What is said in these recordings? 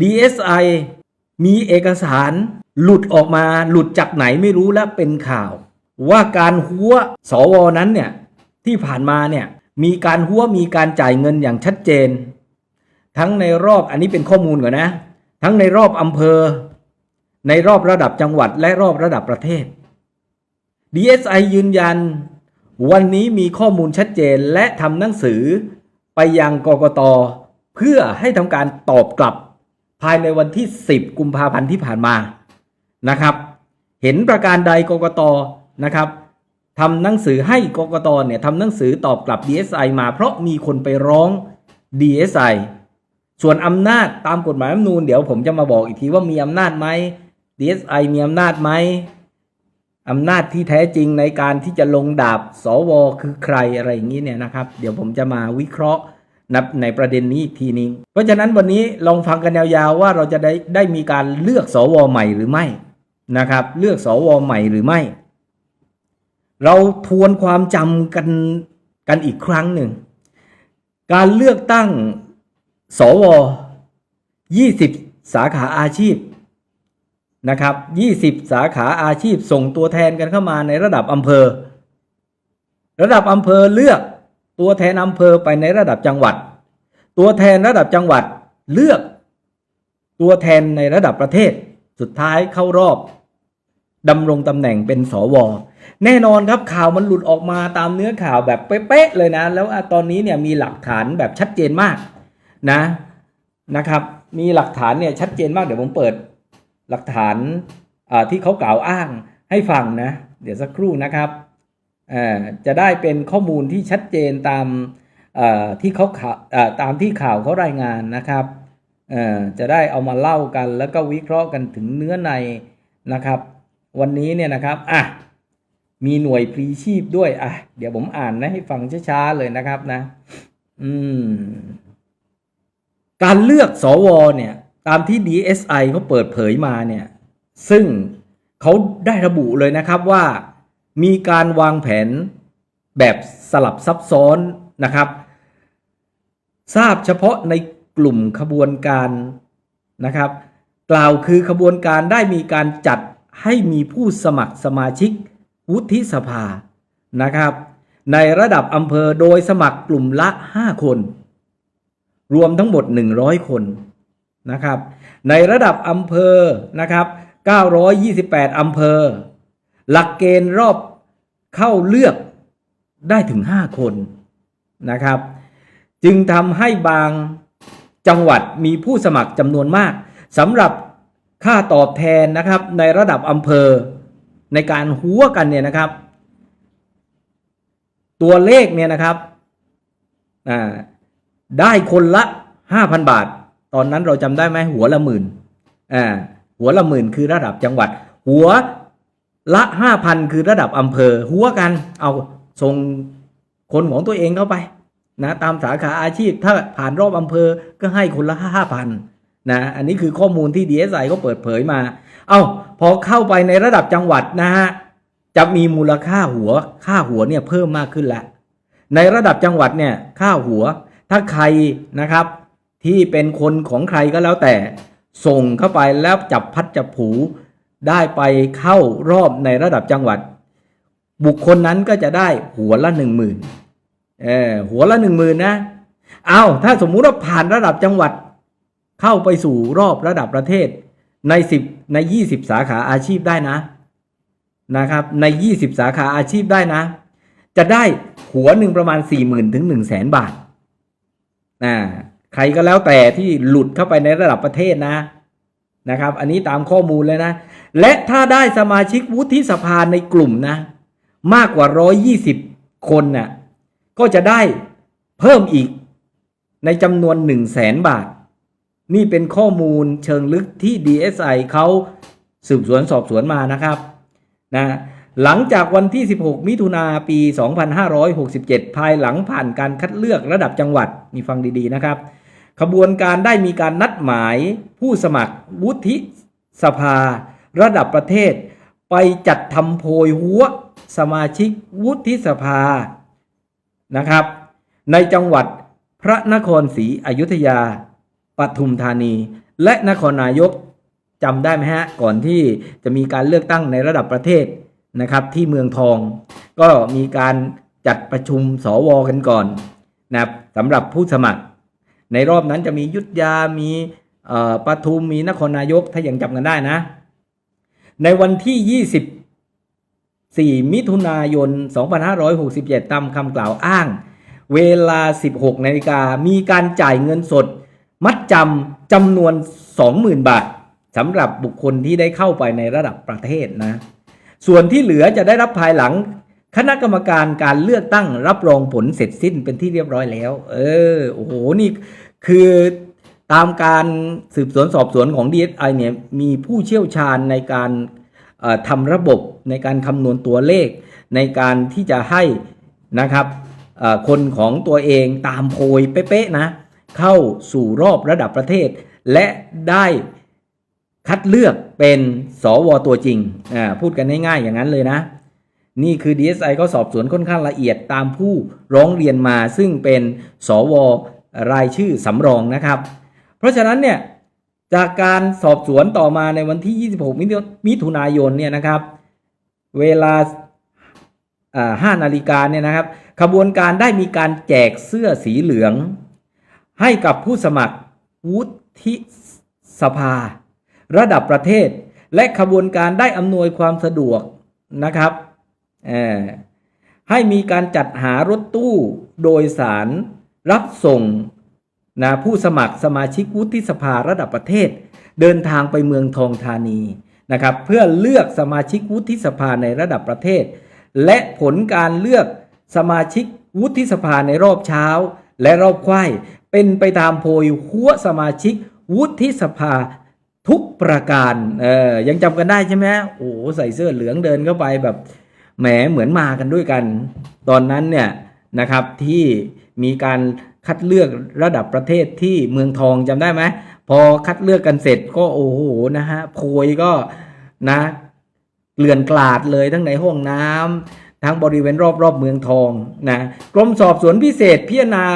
DSI มีเอกสารหลุดออกมาหลุดจากไหนไม่รู้และเป็นข่าว ว่าการหัวสวนั้นเนี่ยที่ผ่านมาเนี่ยมีการหัวมีการจ่ายเงินอย่างชัดเจน ทั้งในรอบอันนี้เป็นข้อมูลก่อนนะ ทั้งในรอบอำเภอ ในรอบระดับจังหวัดและรอบระดับประเทศ DSI ยืนยัน วันนี้มีข้อมูลชัดเจนและทำหนังสือไปยังกกตเพื่อให้ทำการตอบกลับ ภายในวันที่ 10 กุมภาพันธ์ที่ผ่านมานะครับ เห็นประการใดกกตนะครับทำหนังสือให้กกตเนี่ยทำหนังสือตอบกลับ DSI มาเพราะมีคนไปร้อง DSI ส่วนอำนาจตามกฎหมายรัฐธรรมนูญเดี๋ยวผมจะมาบอกอีกทีว่ามีอำนาจไหม DSI มีอำนาจไหมอำนาจที่แท้จริงในการที่จะลงดาบสวคือใครอะไรอย่างนี้เนี่ยนะครับ เดี๋ยวผมจะมาวิเคราะห์ นับในประเด็นนี้ทีนึงเพราะฉะนั้นวันนี้ลองฟังกันยาวๆว่าเราจะได้ได้มีการเลือกสวใหม่หรือไม่นะครับ เลือกสวใหม่หรือไม่ เราทวนความจำกันกันอีกครั้งหนึ่ง การเลือกตั้งสว20 สาขาอาชีพนะครับ20 สาขาอาชีพส่งตัวแทนกันเข้ามาในระดับอำเภอ ระดับอำเภอเลือก ตัวแทนอำเภอไปในระดับจังหวัด ตัวแทนระดับจังหวัดเลือก ตัวแทนในระดับประเทศ สุดท้ายเข้ารอบดำรงตำแหน่งเป็นสว แน่นอนครับข่าวมันหลุดออกมาตามเนื้อข่าวแบบเป๊ะๆเลยนะ แล้วตอนนี้เนี่ยมีหลักฐานแบบชัดเจนมากนะนะครับ มีหลักฐานเนี่ยชัดเจนมากเดี๋ยวผมเปิดหลักฐานที่เขากล่าวอ้างให้ฟังนะ เดี๋ยวสักครู่นะครับ จะได้เป็นข้อมูลที่ชัดเจนตามที่เขาข่าวตามที่ข่าวเขารายงานนะครับจะได้เอามาเล่ากันแล้วก็วิเคราะห์กันถึงเนื้อในนะครับ วันนี้เนี่ยนะครับอะมีหน่วยพลีชีพด้วยอะเดี๋ยวผมอ่านนะให้ฟังช้าๆเลยนะครับนะ อืม การเลือกสวเนี่ย ตามที่ DSI เขาเปิดเผยมาเนี่ย ซึ่งเขาได้ระบุเลยนะครับว่า มีการวางแผนแบบสลับซับซ้อนนะครับ ทราบเฉพาะในกลุ่มขบวนการนะครับ กล่าวคือขบวนการได้มีการจัดให้มีผู้สมัครสมาชิกวุฒิสภานะครับ ในระดับอำเภอโดยสมัครกลุ่มละ 5 คน รวมทั้งหมด 100 คนนะครับ ในระดับอำเภอนะครับ 928 อำเภอ หลักเกณฑ์รอบ เข้าเลือกได้ถึง 5 คนนะครับ จึงทำให้บางจังหวัดมีผู้สมัครจำนวนมากสำหรับค่าตอบแทนนะครับในระดับอำเภอในการหัวกันเนี่ยนะครับ ตัวเลขเนี่ยนะครับได้คนละ 5,000 บาท ตอนนั้นเราจำได้ไหมหัวละหมื่นหัวละหมื่นคือระดับจังหวัด หัว ละ5,000คือระดับอำเภอ หัวกันเอาส่งคนของตัวเองเข้าไปนะตามสาขาอาชีพถ้าผ่านรอบอำเภอก็ให้คนละ5,000นะอันนี้คือข้อมูลที่ DSI เขาเปิดเผยมา เอา้าพอเข้าไปในระดับจังหวัดนะฮะจะมีมูลค่าหัวค่าหัวเนี่ยเพิ่มมากขึ้นแล้ว ในระดับจังหวัดเนี่ยค่าหัว ถ้าใครนะครับที่เป็นคนของใครก็แล้วแต่ส่งเข้าไปแล้วจับพัดจับผู ได้ไปเข้ารอบในระดับจังหวัด บุคคลนั้นก็จะได้หัวละหนึ่งหมื่นเออหัวละหนึ่งหมื่นนะ เอาถ้าสมมุติว่าผ่านระดับจังหวัด เข้าไปสู่รอบระดับประเทศ ในสิบในยี่สิบสาขาอาชีพได้นะนะครับ ในยี่สิบสาขาอาชีพได้นะ จะได้หัวหนึ่งประมาณสี่หมื่นถึงหนึ่งแสนบาทอ่าใครก็แล้วแต่ที่หลุดเข้าไปในระดับประเทศนะ นะครับ อันนี้ตามข้อมูลเลยนะ และถ้าได้สมาชิกวุฒิสภาในกลุ่มนะ มากกว่าร้อยยี่สิบคนน่ะก็จะได้เพิ่มอีกในจำนวนหนึ่งแสนบาท นี่เป็นข้อมูลเชิงลึกที่ DSI เขาสืบสวนสอบสวนมานะครับนะหลังจากวันที่ 16 มิถุนาปี 2567 ภายหลังผ่านการคัดเลือกระดับจังหวัดมีฟังดีๆนะครับ ขบวนการได้มีการนัดหมายผู้สมัครวุฒิสภา ระดับประเทศ ไปจัดทำโพยหัวสมาชิกวุฒิสภานะครับ ในจังหวัดพระนครศรีอยุธยาปทุมธานี และนครนายกจำได้ไหมฮะ ก่อนที่จะมีการเลือกตั้งในระดับประเทศนะครับ ที่เมืองทอง ก็มีการจัดประชุมสวกันก่อนนะครับสำหรับผู้สมัคร ในรอบนั้นจะมียุทธยา มีปทุม มีนครนายก ถ้ายังจำกันได้นะ ในวันที่ 24 มิถุนายน 2567 ตามคำกล่าวอ้าง เวลา 16 นาฬิกา มีการจ่ายเงินสด มัดจำจำนวน 20,000 บาทสำหรับบุคคลที่ได้เข้าไปในระดับประเทศนะ ส่วนที่เหลือจะได้รับภายหลัง คณะกรรมการการเลือกตั้งรับรองผลเสร็จสิ้นเป็นที่เรียบร้อยแล้ว เออ โอ้โห นี่คือตามการสืบสวนสอบสวนของ DSI เนี่ย มีผู้เชี่ยวชาญในการทำระบบในการคำนวณตัวเลข ในการที่จะให้นะครับคนของตัวเองตามโพยเป๊ะๆนะ เข้าสู่รอบระดับประเทศ และได้คัดเลือกเป็นสวตัวจริงอ่าพูดกันง่ายๆอย่างนั้นเลยนะ นี่คือ DSI ก็สอบสวนค่อนข้างละเอียดตามผู้ร้องเรียนมาซึ่งเป็นสวรายชื่อสำรองนะครับ เพราะฉะนั้นเนี่ยจากการสอบสวนต่อมาในวันที่ 26 มิถุมิถุนายนเนี่ยนะครับ เวลาอ่า5นาฬิกาเนี่ยนะครับ ขบวนการได้มีการแจกเสื้อสีเหลือง ให้กับผู้สมัครวุฒิสภา ระดับประเทศ และขบวนการได้อำนวยความสะดวกนะครับ ให้มีการจัดหารถตู้โดยสารรับส่งนะผู้สมัครสมาชิกวุฒิสภาระดับประเทศ เดินทางไปเมืองทองธานีนะครับ เพื่อเลือกสมาชิกวุฒิสภาในระดับประเทศ และผลการเลือกสมาชิกวุฒิสภาในรอบเช้า และรอบควายเป็นไปตามโพยหัวสมาชิกวุฒิสภาทุกประการเออยังจำกันได้ใช่ไหมโอ้ใส่เสื้อเหลืองเดินเข้าไปแบบ แหมเหมือนมากันด้วยกัน ตอนนั้นเนี่ยนะครับที่มีการคัดเลือกระดับประเทศที่เมืองทองจำได้ไหมพอคัดเลือกกันเสร็จก็โอ้โหนะฮะโพยก็นะเกลื่อนกลาดเลยทั้งในห้องน้ำทั้งบริเวณรอบๆเมืองทองนะกรมสอบสวนพิเศษพิจารณา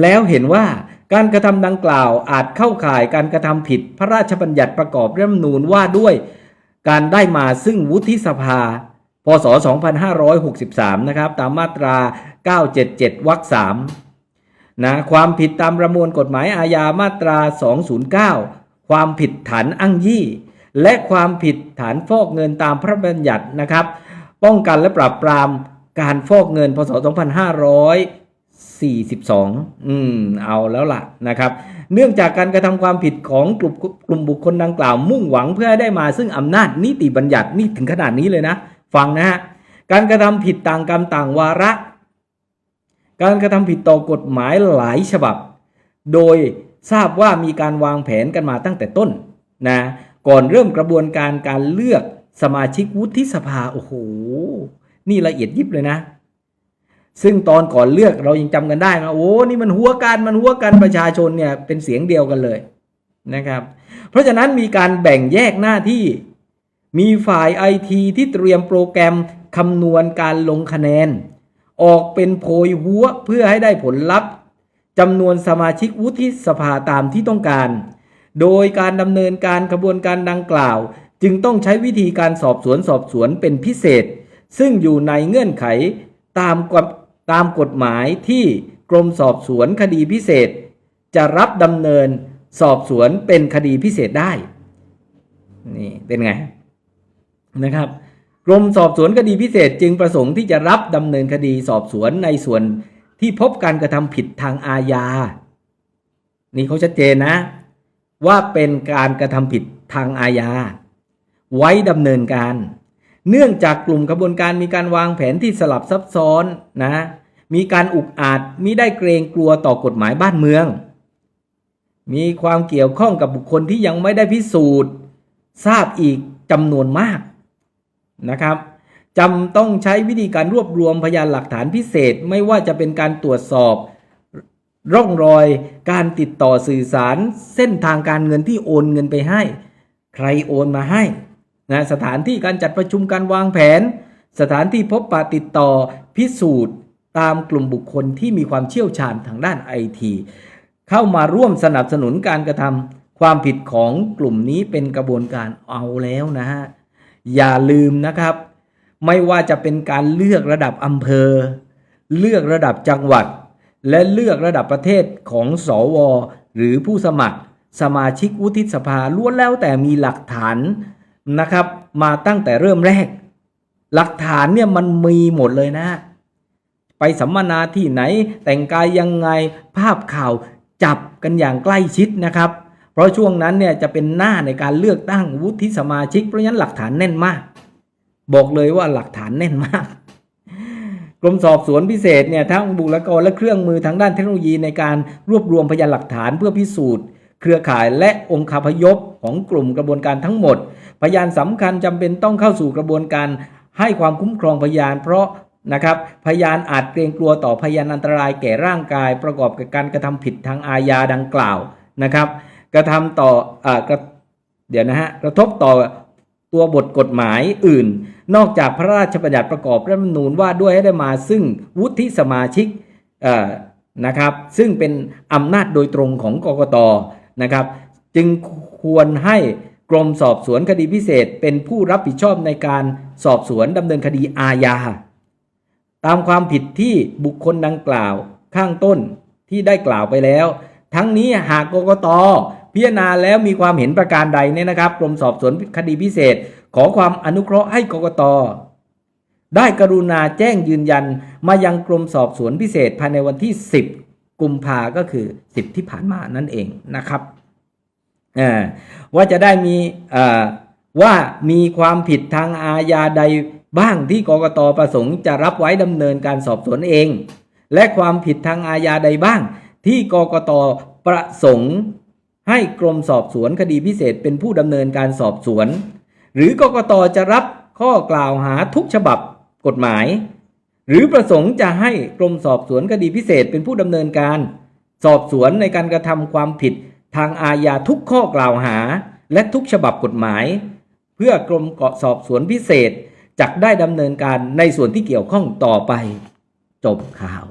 แล้วเห็นว่าการกระทำดังกล่าวอาจเข้าข่ายการกระทำผิดพระราชบัญญัติประกอบรัฐธรรมนูญว่าด้วยการได้มาซึ่งวุฒิสภา พศ 2563 นะครับ ตามมาตรา 977 วรรค3นะ ความผิดตามประมวลกฎหมายอาญามาตรา 209 ความผิดฐานอ้างยี่ และความผิดฐานฟอกเงินตามพระบัญญัตินะครับ ป้องกันและปราบปรามการฟอกเงิน พศ 2542 อืม เอาแล้วล่ะนะครับ เนื่องจากการกระทำความผิดของกลุ่มกลุ่มบุคคลดังกล่าว มุ่งหวังเพื่อได้มาซึ่งอำนาจนิติบัญญัตินี่ถึงขนาดนี้เลยนะ ฟังนะฮะการกระทำผิดต่างกรรมต่างวาระ การกระทำผิดต่อกฎหมายหลายฉบับ โดยทราบว่ามีการวางแผนกันมาตั้งแต่ต้นนะก่อนเริ่มกระบวนการการเลือกสมาชิกวุฒิสภาโอ้โหนี่ละเอียดยิบเลยนะ ซึ่งตอนก่อนเลือกเรายังจำกันได้นะโอ้นี่มันหัวกันมันหัวกันประชาชนเนี่ยเป็นเสียงเดียวกันเลยนะครับ เพราะฉะนั้นมีการแบ่งแยกหน้าที่ มีฝ่ายไอทีที่เตรียมโปรแกรมคำนวณการลงคะแนน ออกเป็นโพยหัวเพื่อให้ได้ผลลัพธ์จำนวนสมาชิกวุฒิสภาตามที่ต้องการ โดยการดำเนินการกระบวนการดังกล่าว จึงต้องใช้วิธีการสอบสวนสอบสวนเป็นพิเศษ ซึ่งอยู่ในเงื่อนไขตามกตามกฎหมายที่กรมสอบสวนคดีพิเศษ จะรับดำเนินสอบสวนเป็นคดีพิเศษได้ นี่เป็นไง นะครับกรมสอบสวนคดีพิเศษจึงประสงค์ที่จะรับดำเนินคดีสอบสวนในส่วนที่พบการกระทำผิดทางอาญา นี่เขาชัดเจนนะ ว่าเป็นการกระทำผิดทางอาญา ไว้ดำเนินการ เนื่องจากกลุ่มกระบวนการมีการวางแผนที่สลับซับซ้อนนะ มีการอุกอาจมิได้เกรงกลัวต่อกฎหมายบ้านเมือง มีความเกี่ยวข้องกับบุคคลที่ยังไม่ได้พิสูจน์ ทราบอีกจำนวนมาก นะครับจำต้องใช้วิธีการรวบรวมพยานหลักฐานพิเศษ ไม่ว่าจะเป็นการตรวจสอบ ร่องรอยการติดต่อสื่อสาร เส้นทางการเงินที่โอนเงินไปให้ ใครโอนมาให้นะสถานที่การจัดประชุมการวางแผน สถานที่พบปะติดต่อพิสูจน์ ตามกลุ่มบุคคลที่มีความเชี่ยวชาญทางด้านไอทีเข้ามาร่วมสนับสนุนการกระทำความผิดของกลุ่มนี้เป็นกระบวนการเอาแล้วนะฮะ อย่าลืมนะครับ ไม่ว่าจะเป็นการเลือกระดับอำเภอ เลือกระดับจังหวัด และเลือกระดับประเทศของสวหรือผู้สมัคร สมาชิกวุฒิสภาล้วนแล้วแต่มีหลักฐานนะครับ มาตั้งแต่เริ่มแรก หลักฐานเนี่ยมันมีหมดเลยนะ ไปสัมมนาที่ไหนแต่งกายยังไงภาพข่าวจับกันอย่างใกล้ชิดนะครับ เพราะช่วงนั้นเนี่ยจะเป็นหน้าในการเลือกตั้งวุฒิสมาชิก เพราะฉะนั้นหลักฐานแน่นมาก บอกเลยว่าหลักฐานแน่นมาก กรมสอบสวนพิเศษเนี่ยทั้งบุคลากรและเครื่องมือทางด้านเทคโนโลยีในการรวบรวมพยานหลักฐานเพื่อพิสูจน์ เครือข่ายและองค์คาพยพของกลุ่มกระบวนการทั้งหมด พยานสำคัญจำเป็นต้องเข้าสู่กระบวนการให้ความคุ้มครองพยาน เพราะนะครับพยานอาจเกรงกลัวต่อพยานอันตรายแก่ร่างกาย ประกอบกับการกระทำผิดทางอาญาดังกล่าวนะครับ กระทำต่ออ่ากระเดี๋ยวนะฮะกระทบต่อตัวบทกฎหมายอื่น นอกจากพระราชบัญญัติประกอบรัฐธรรมนูญว่าด้วยให้ได้มาซึ่งวุฒิสมาชิกเอ่อนะครับ ซึ่งเป็นอำนาจโดยตรงของกกตนะครับ จึงควรให้กรมสอบสวนคดีพิเศษเป็นผู้รับผิดชอบในการสอบสวนดำเนินคดีอาญาตามความผิดที่บุคคลดังกล่าวข้างต้นที่ได้กล่าวไปแล้ว ทั้งนี้หากกกต พิจารณาแล้วมีความเห็นประการใดเนี่ยนะครับกรมสอบสวนคดีพิเศษ ขอความอนุเคราะห์ให้กกตได้กรุณาแจ้งยืนยันมายังกรมสอบสวนพิเศษภายในวันที่ 10 กุมภาก็คือ 10 ที่ผ่านมานั่นเองนะครับว่าจะได้มีว่ามีความผิดทางอาญาใดบ้างที่กกตประสงค์จะรับไว้ดำเนินการสอบสวนเอง และความผิดทางอาญาใดบ้างที่กกตประสงค์ ให้กรมสอบสวนคดีพิเศษเป็นผู้ดำเนินการสอบสวน หรือกกตจะรับข้อกล่าวหาทุกฉบับกฎหมาย หรือประสงค์จะให้กรมสอบสวนคดีพิเศษเป็นผู้ดำเนินการ สอบสวนในการกระทำความผิดทางอาญาทุกข้อกล่าวหา และทุกฉบับกฎหมาย เพื่อกรมเกาะสอบสวนพิเศษจักได้ดำเนินการในส่วนที่เกี่ยวข้องต่อไป จบข่าว